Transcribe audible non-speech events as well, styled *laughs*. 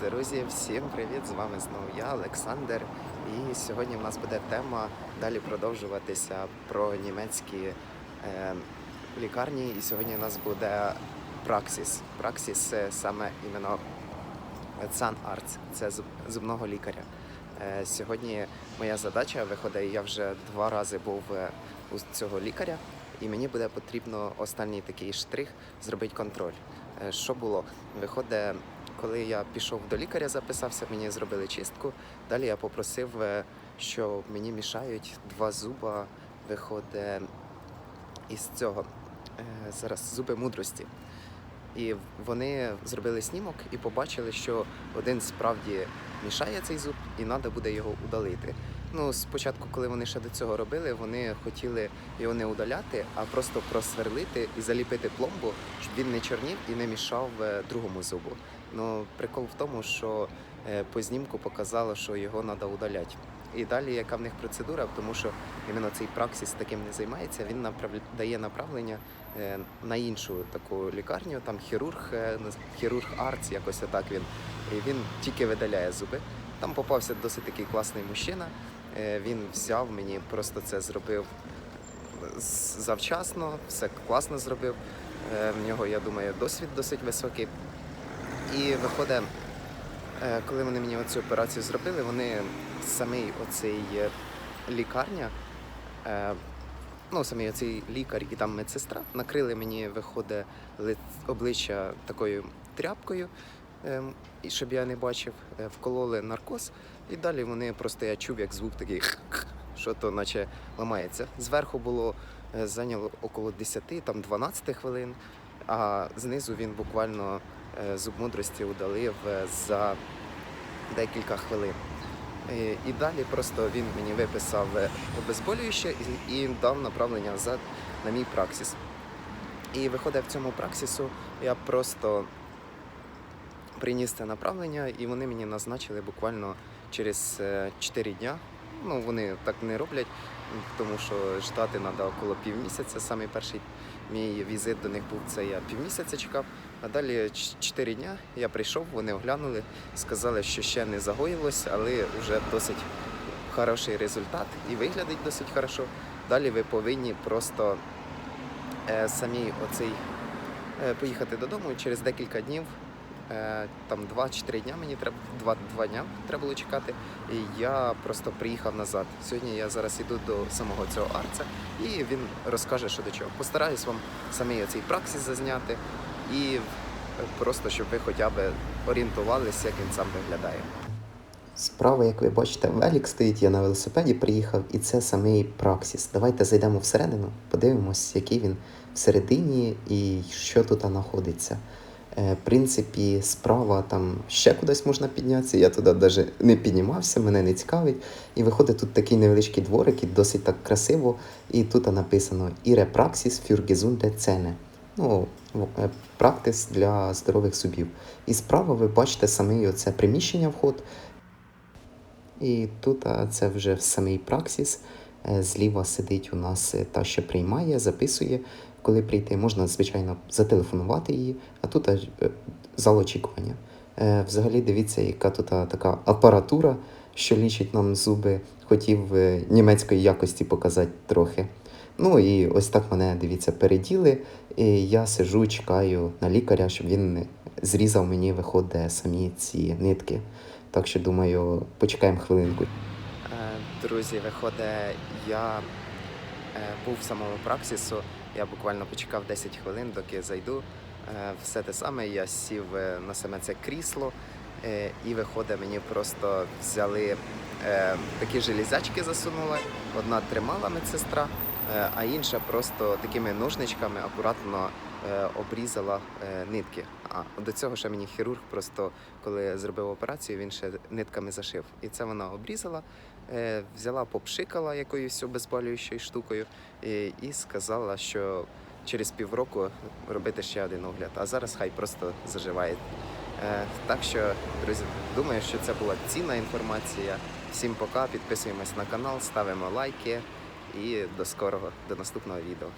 Друзі, всім привіт! З вами знову я, Олександр. І сьогодні в нас буде тема далі продовжуватися про німецькі е, лікарні. І сьогодні у нас буде Праксіс. Праксіс саме іменно Цанарц, це зуб, зубного лікаря. Е, сьогодні моя задача виходить, я вже два рази був е, у цього лікаря, і мені буде потрібно останній такий штрих зробити контроль. Е, Що було? Виходить, коли я пішов до лікаря, записався, мені зробили чистку. Далі я попросив, е, що мені мішають два зуба, виходить із цього. е, Зараз зуби мудрості. І вони зробили снімок і побачили, що один справді мішає цей зуб, і треба буде його удалити. Ну, спочатку, коли вони ще до цього робили, вони хотіли його не удаляти, а просто просверлити і заліпити пломбу, щоб він не чорнів і не мішав е, другому зубу. Ну, прикол в тому, що е, по знімку показало, що його треба удаляти. І далі, яка в них процедура, тому що іменно цей праксіс таким не займається, він направ... дає направлення е, на іншу таку лікарню, там хірург, е, хірург арц, якось отак він. І він тільки видаляє зуби. Там попався досить такий класний мужчина. Він взяв мені, просто це зробив завчасно, все класно зробив. В нього, я думаю, досвід досить високий. І виходить, е, коли вони мені цю операцію зробили, вони самий оцей е, лікарня, е, ну самий оцей лікар і там медсестра накрили мені, виходить, ли- обличчя такою тряпкою, ем, щоб я не бачив, вкололи наркоз, і далі вони просто я чув, як звук такий, *laughs* що то наче ламається. Зверху було зайняло около 10, там 12 хвилин, а знизу він буквально зуб мудрості удалив е, за декілька хвилин. Е, І далі просто він мені виписав е, обезболююче і, і дав направлення назад на мій праксіс. І виходить в цьому праксісу, я просто приніс це направлення, і вони мені назначили буквально через 4 дня. Ну, вони так не роблять, тому що ждати треба около півмісяця. Самий перший мій візит до них був це я півмісяця чекав. А далі 4 дня я прийшов, вони оглянули, сказали, що ще не загоїлось, але вже досить хороший результат і виглядить досить хорошо. Далі ви повинні просто е, самі оцей е, поїхати додому і через декілька днів. Е, Там 2 чи 3 дня мені треба два, два дня треба було чекати. І я просто приїхав назад. Сьогодні я зараз іду до самого цього арца, і він розкаже, що до чого. Постараюсь вам самий оцей праксис зазняти і просто щоб ви хоча б орієнтувалися, як він сам виглядає. Справа, як ви бачите, велик стоїть, я на велосипеді приїхав, і це самий праксіс. Давайте зайдемо всередину, подивимось, який він всередині і що тут знаходиться. Е, В принципі, справа там ще кудись можна піднятися. Я туди навіть не піднімався, мене не цікавить. І виходить тут такий невеличкий дворик, і досить так красиво. І тут написано Іре Праксіс gesunde Zähne. Ну, е, практис для здорових зубів. І справа ви бачите саме оце приміщення вход. І тут це вже самий праксіс. Е, Зліва сидить у нас та, що приймає, записує. Коли прийти, можна, звичайно, зателефонувати її, а тут е, зал очікування. Е, Взагалі, дивіться, яка тут така апаратура, що лічить нам зуби. Хотів е, німецької якості показати трохи. Ну і ось так мене, дивіться, переділи. І я сижу, чекаю на лікаря, щоб він зрізав мені, виходить, самі ці нитки. Так що думаю, почекаємо хвилинку. Друзі, виходить, я е, був в самому праксісу. Я буквально почекав 10 хвилин, доки зайду. Е, Все те саме, я сів е, на саме це крісло, е, і виходить, мені просто взяли е, такі железячки засунули. Одна тримала медсестра, е, а інша просто такими ножничками акуратно е, обрізала е, нитки. А до цього ще мені хірург просто коли зробив операцію, він ще нитками зашив. І це вона обрізала, е, взяла, попшикала якоюсь обезболюючою штукою і, сказала, що через півроку робити ще один огляд. А зараз хай просто заживає. Е, так що, друзі, думаю, що це була цінна інформація. Всім пока, підписуємось на канал, ставимо лайки і до скорого, до наступного відео.